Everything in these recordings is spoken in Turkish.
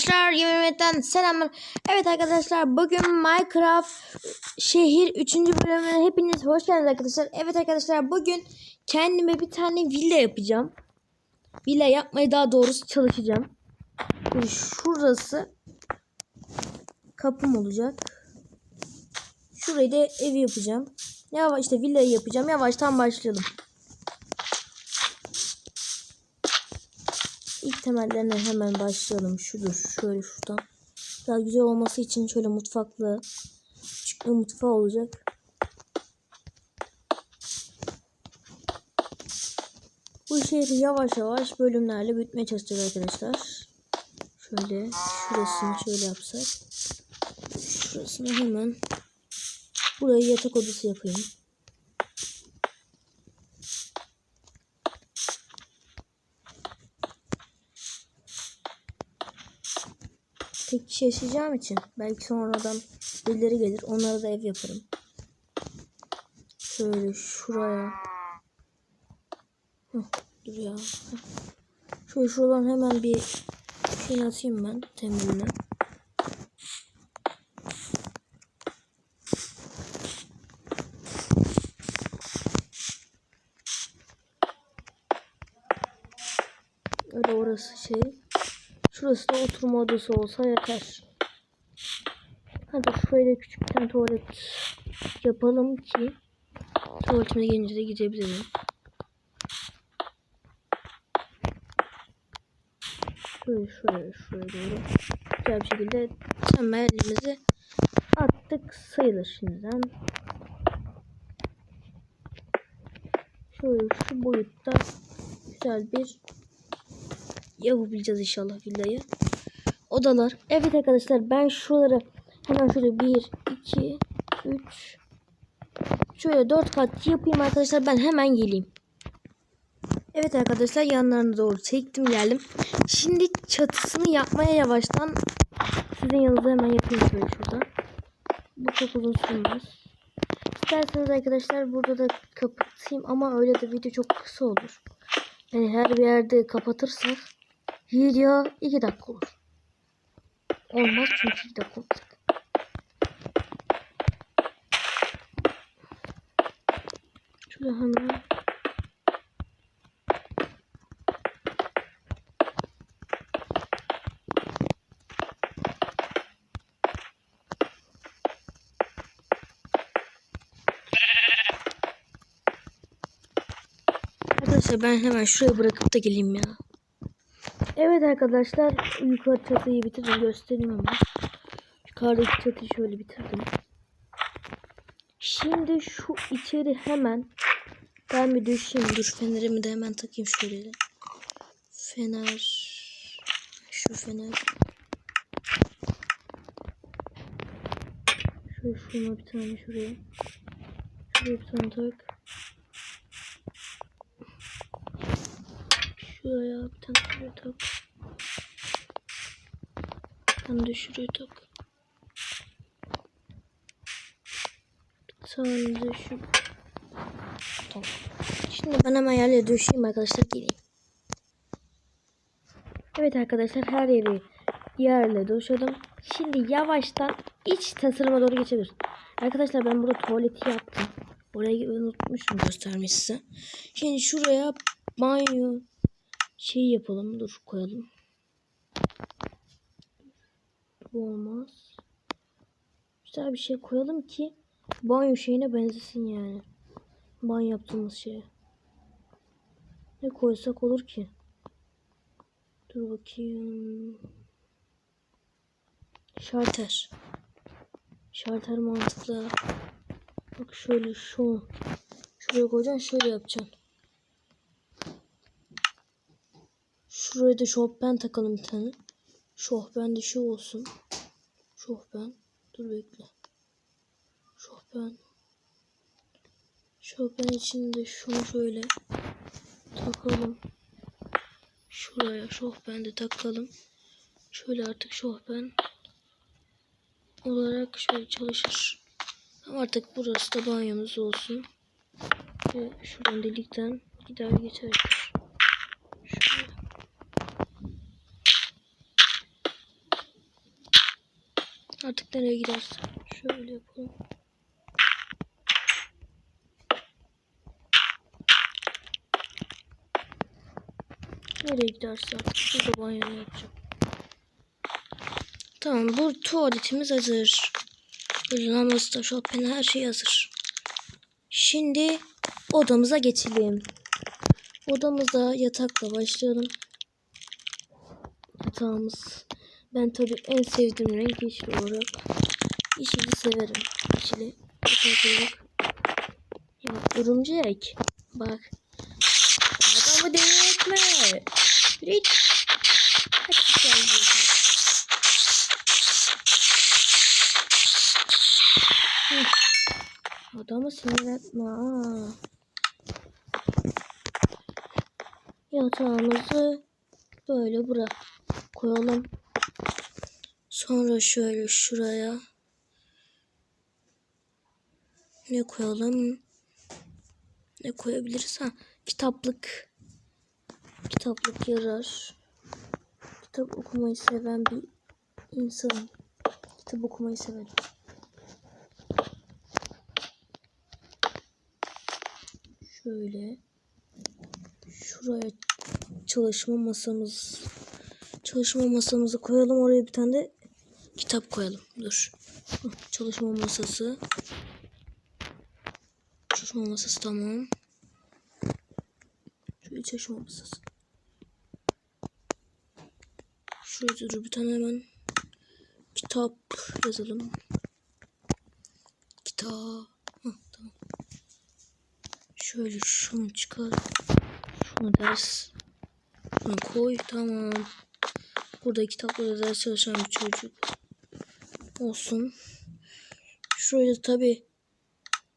arkadaşlar Yememetten selamlar. Evet arkadaşlar bugün Minecraft şehir 3. bölümüne hepiniz hoş geldiniz arkadaşlar. Evet arkadaşlar bugün kendime bir tane villa yapacağım. Villa yapmayı daha doğrusu çalışacağım. Şurası kapım olacak. Şurayı da evi yapacağım. Yavaş işte villayı yapacağım. Yavaştan başlayalım. İlk temellerine hemen başlayalım. Şudur. Şöyle şuradan. Daha güzel olması için şöyle mutfaklı. Küçük bir mutfağı olacak. Bu şehri yavaş yavaş bölümlerle büyütmeye çalışacağız arkadaşlar. Şöyle şurasını şöyle yapsak. Şurasını hemen burayı yatak odası yapayım. Tek kişi yaşayacağım için belki sonradan birileri gelir. Onlara da ev yaparım. Şöyle şuraya. Heh, dur ya. Heh. Şöyle şuradan hemen bir şey atayım ben temeline. Öyle orası şey. Şurası da oturma odası olsa yeter. Hadi şöyle küçük bir tane tuvalet yapalım ki tuvaletime gelince de gidebilirim. Şöyle şöyle şöyle doğru. Güzel bir şekilde temelimizi attık sayılır şimdiden. Şöyle şu boyutta güzel bir yapabileceğiz inşallah villayı. Odalar. Evet arkadaşlar ben şuraları hemen şöyle 1, 2, 3 şöyle 4 kat yapayım arkadaşlar ben hemen geleyim. Evet arkadaşlar yanlarına doğru çektim geldim. Şimdi çatısını yapmaya yavaştan sizin yanınıza hemen yapayım şöyle şurada. Bu çok uzun sürmez. İsterseniz arkadaşlar burada da kapatayım ama öyle de video çok kısa olur. Yani her bir yerde kapatırsak video 2 dakika olur. Olmaz çünkü 2 dakika olacak. Şöyle hemen Arkadaşlar ben hemen şuraya bırakıp da geleyim ya. Evet arkadaşlar yukarı çatıyı bitirdim göstereyim hemen. Yukarıdaki çatıyı şöyle bitirdim. Şimdi şu içeri hemen ben bir düşeyim. Dur fenerimi de hemen takayım şöyle. Fener. Şu fener. Şöyle şuna bir tane şuraya. Şuraya bir tane tak. Şuraya bir tane şuraya tak. Bir tane şuraya tak. De şu. Tamam. Şimdi ben hemen yerlere düşeyim arkadaşlar geleyim. Evet arkadaşlar her yeri yerle döşedim. Şimdi yavaştan iç tasarıma doğru geçebiliriz. Arkadaşlar ben burada tuvaleti yaptım. Orayı unutmuşum göstermeyi size. Şimdi şuraya banyo şey yapalım. Dur koyalım. Bu olmaz. Güzel bir şey koyalım ki banyo şeyine benzesin yani. Banyo yaptığımız şeye. Ne koysak olur ki? Dur bakayım. Şarter. Şarter mantıklı. Bak şöyle şu. Şuraya koyacaksın şöyle yapacaksın. Şuraya da şofben takalım bir tane. Şofben de şu olsun. Şofben. Dur bekle. Şofben. Şofben içinde şunu şöyle takalım. Şuraya şofben de takalım. Şöyle artık şofben olarak şöyle çalışır. Ama artık burası da banyomuz olsun. Ve şuradan delikten gider geçer. Şöyle. Artık nereye gidersen. Şöyle yapalım. Nereye giderse artık burada banyo yapacağım. Tamam bu tuvaletimiz hazır. Lambası da şopene her şey hazır. Şimdi odamıza geçelim. Odamızda yatakla başlayalım. Yatağımız. Ben tabii en sevdiğim renk yeşil olarak. Yeşili severim. Yeşili olarak. Ya örümcek. Bak. Adamı deli etme. Hiç. Hadi gel. Adamı sinir etme. Yatağımızı böyle bura koyalım. Sonra şöyle şuraya ne koyalım? Ne koyabiliriz? Ha, kitaplık. Kitaplık yarar. Kitap okumayı seven bir insanım. Kitap okumayı severim. Şöyle. Şuraya çalışma masamız. Çalışma masamızı koyalım. Oraya bir tane de kitap koyalım. Dur. Çalışma masası. Çalışma masası tamam. Şöyle çalışma masası. Şurada dur bir tane hemen kitap yazalım. Kitap. Hah, tamam. Şöyle şunu çıkar. Şunu ders. Şunu koy. Tamam. Burada kitaplarda ders çalışan bir çocuk. Olsun. Da tabi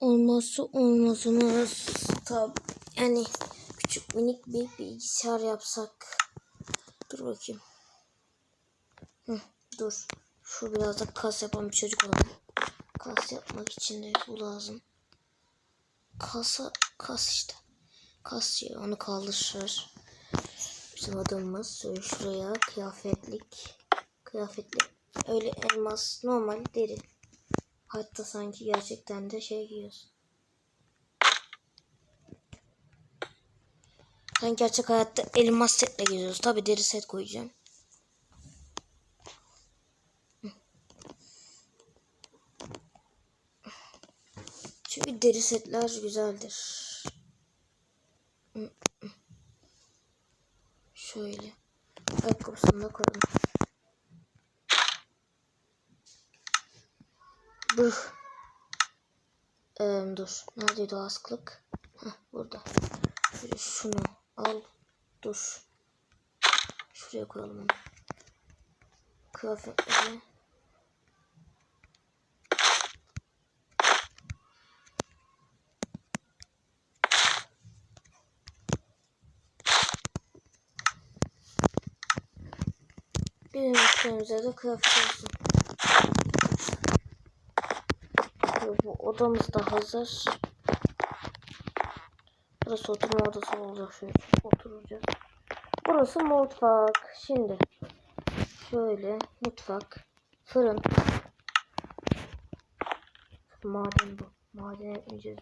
olmazsa olmazımız tabi yani küçük minik bir bilgisayar yapsak. Dur bakayım. Hı, dur. Şu biraz da kas yapan bir çocuk olalım. Kas yapmak için de bu lazım. Kasa kas işte. Kas ya onu kaldırır. Bizim şöyle şuraya kıyafetlik. Kıyafetlik. Öyle elmas normal deri. Hatta sanki gerçekten de şey giyiyorsun. Sen gerçek hayatta elmas setle geziyoruz. Tabi deri set koyacağım. Çünkü deri setler güzeldir. Şöyle. Ayakkabısını da koyalım. Dur. Ee, dur. Neredeydi o askılık? Heh, burada. Şunu al. Dur. Şuraya koyalım onu. Kıyafetleri. Üstümüze de kıyafet olsun. Ve Bu odamız da hazır. Burası oturma odası olacak şöyle oturacağız. Burası mutfak. Şimdi şöyle mutfak, fırın. Maden bu. Madene ineceğiz.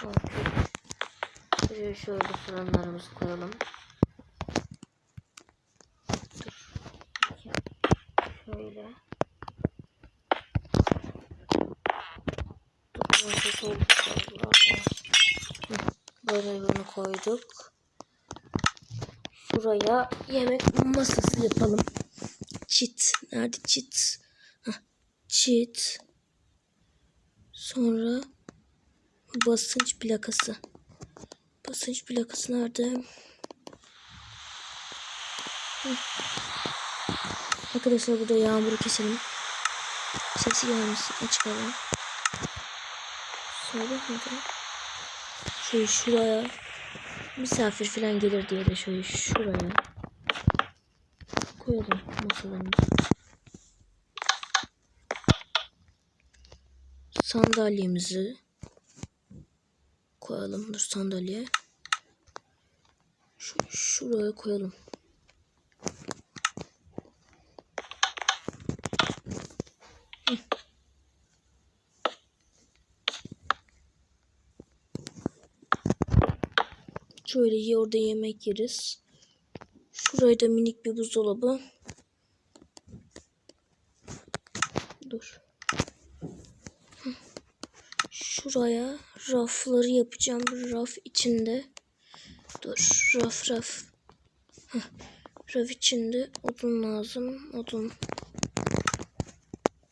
Tamam. Şuraya şöyle fırınlarımızı koyalım. Dur. Bakayım. Şöyle. Tutması soğuk. Böyle bunu koyduk. Şuraya yemek masası yapalım. Çit. Nerede çit? Hah, çit. Sonra basınç plakası. Basınç plakası nerede? Hah. Arkadaşlar burada yağmuru keselim. Sesi gelmesin. Açık hava. Söyle bakalım. Şöyle şuraya misafir falan gelir diye de şöyle şuraya koyalım masalarımızı. Sandalyemizi koyalım. Dur sandalye. Şu, şuraya koyalım. Şöyle orada yemek yeriz. Şuraya da minik bir buzdolabı. Dur. Şuraya rafları yapacağım. Raf içinde. Dur. Raf raf. Raf içinde odun lazım. Odun.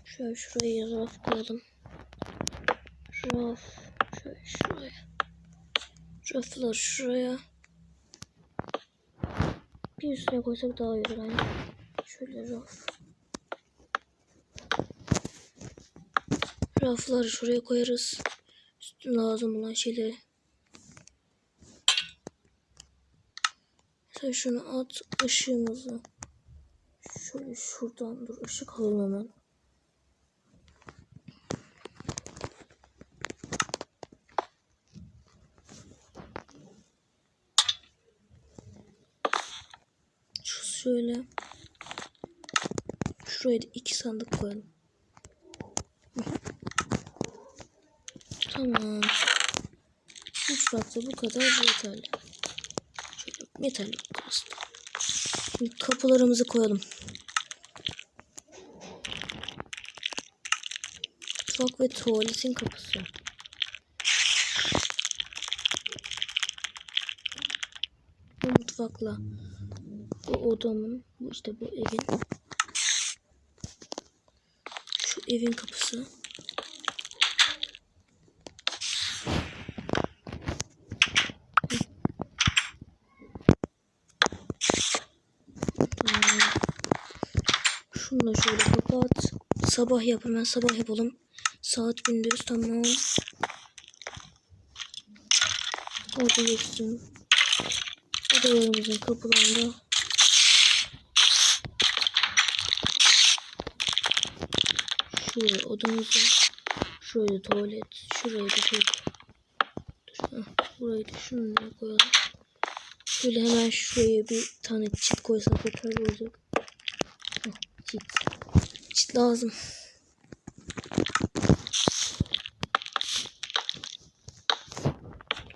Şöyle şuraya raf koyalım. Raf. Şöyle şuraya. Raflar şuraya. Bir üstüne koysak daha iyi olur yani. Şöyle raf. Rafları şuraya koyarız. Üstüne lazım olan şeyleri. Sen şunu at ışığımızı. Şöyle şuradan dur ışık alalım hemen. Şu şöyle. Şuraya da iki sandık koyalım. Tamam. Mutfakta bu kadar yeterli. Şöyle yeterli bu kadar. Şimdi kapılarımızı koyalım. Mutfak ve tuvaletin kapısı. Bu mutfakla bu odamın, bu işte bu evin evin kapısı. Şunu da şöyle kapat. Sabah yap hemen sabah yapalım. Saat gündüz tamam. Orada geçsin. Odalarımızın kapılarında. Şuraya odamızı. Şuraya tuvalet. Şuraya da şöyle. Dur, burayı da şununla koyalım. Şöyle hemen şuraya bir tane çit koysak yeterli olacak. Çit. Çit lazım.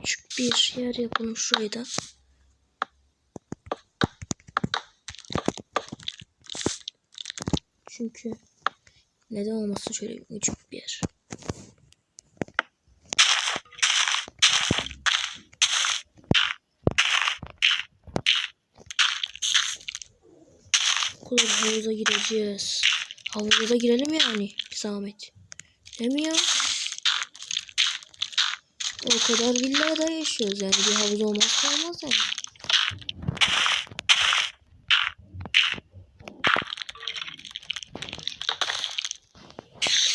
Küçük bir yer yapalım şuraya da. Çünkü neden olmasın şöyle küçük bir yer. Okulun havuza gireceğiz. Havuza girelim yani. Zahmet. Değil mi ya? O kadar villada yaşıyoruz yani. Bir havuz olmazsa olmaz yani.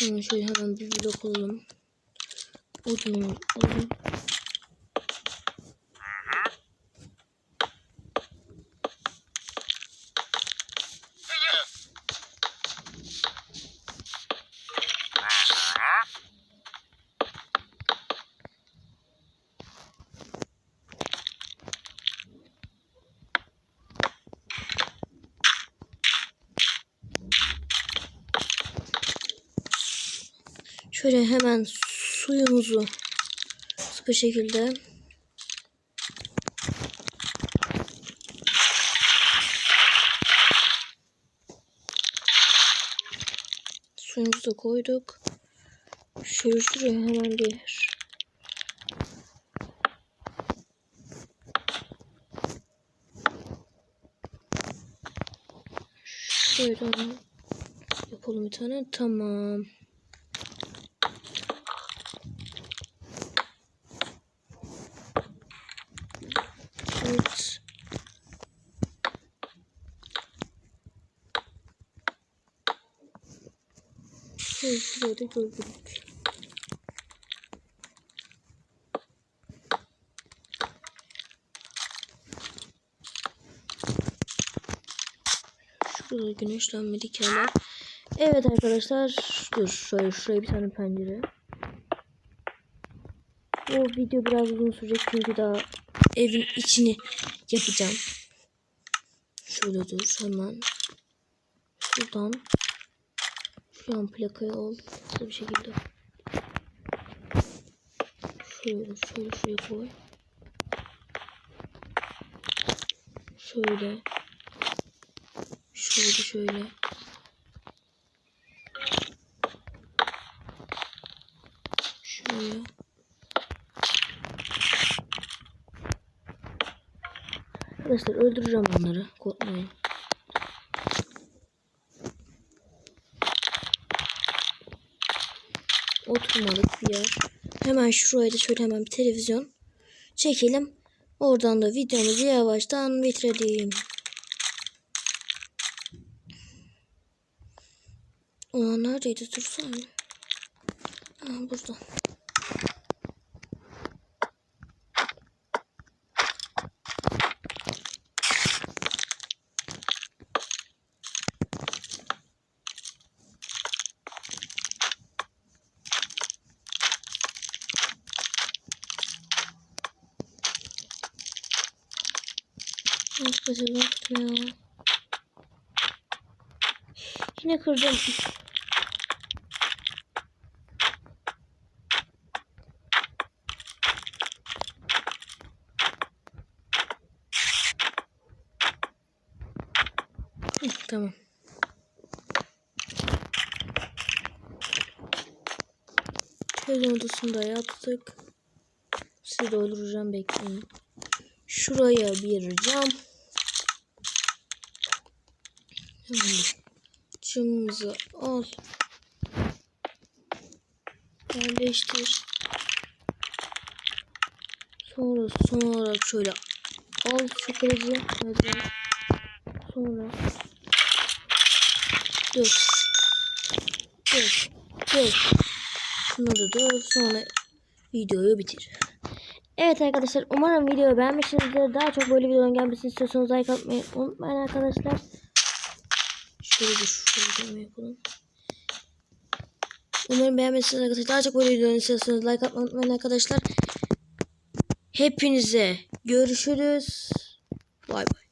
Tamam şöyle hemen bir blok alalım. Odunu alalım. Şöyle hemen suyumuzu sıkı şekilde suyumuzu koyduk. Şöyle şuraya hemen bir Şöyle yapalım bir tane. Tamam. Evet. Da gördük. Şurada güneşlenme dikerler. Evet arkadaşlar. Dur şöyle şuraya bir tane pencere. Bu video biraz uzun sürecek çünkü daha evin içini yapacağım. Şöyle dur hemen. Şuradan Şu an plakayı al. Hızlı bir şekilde. Şöyle şöyle şuraya koy. Şöyle. Şöyle şöyle. Şöyle. Arkadaşlar öldüreceğim onları. Korkmayın. Oturmalık bir yer. Hemen şuraya da şöyle hemen bir televizyon çekelim. Oradan da videomuzu yavaştan bitirelim. Aa neredeydi dursana. Aa burada. Baktım ya. Yine. Hı, Tamam. Şöyle odasında yaptık. Sizi dolduracağım bekleyin. Şuraya bir cam. Camımızı al. Yerleştir. Sonra son olarak şöyle al şu kılıcı. Sonra. Dök. Dök. Şunu da dök. Sonra videoyu bitir. Evet arkadaşlar umarım videoyu beğenmişsinizdir. Daha çok böyle videoların gelmesini istiyorsanız like atmayı unutmayın arkadaşlar. Şöyle bir şöyle yapalım. Umarım beğenmişsiniz arkadaşlar. Daha çok böyle videoların istiyorsanız like atmayı unutmayın arkadaşlar. Hepinize görüşürüz. Bay bay.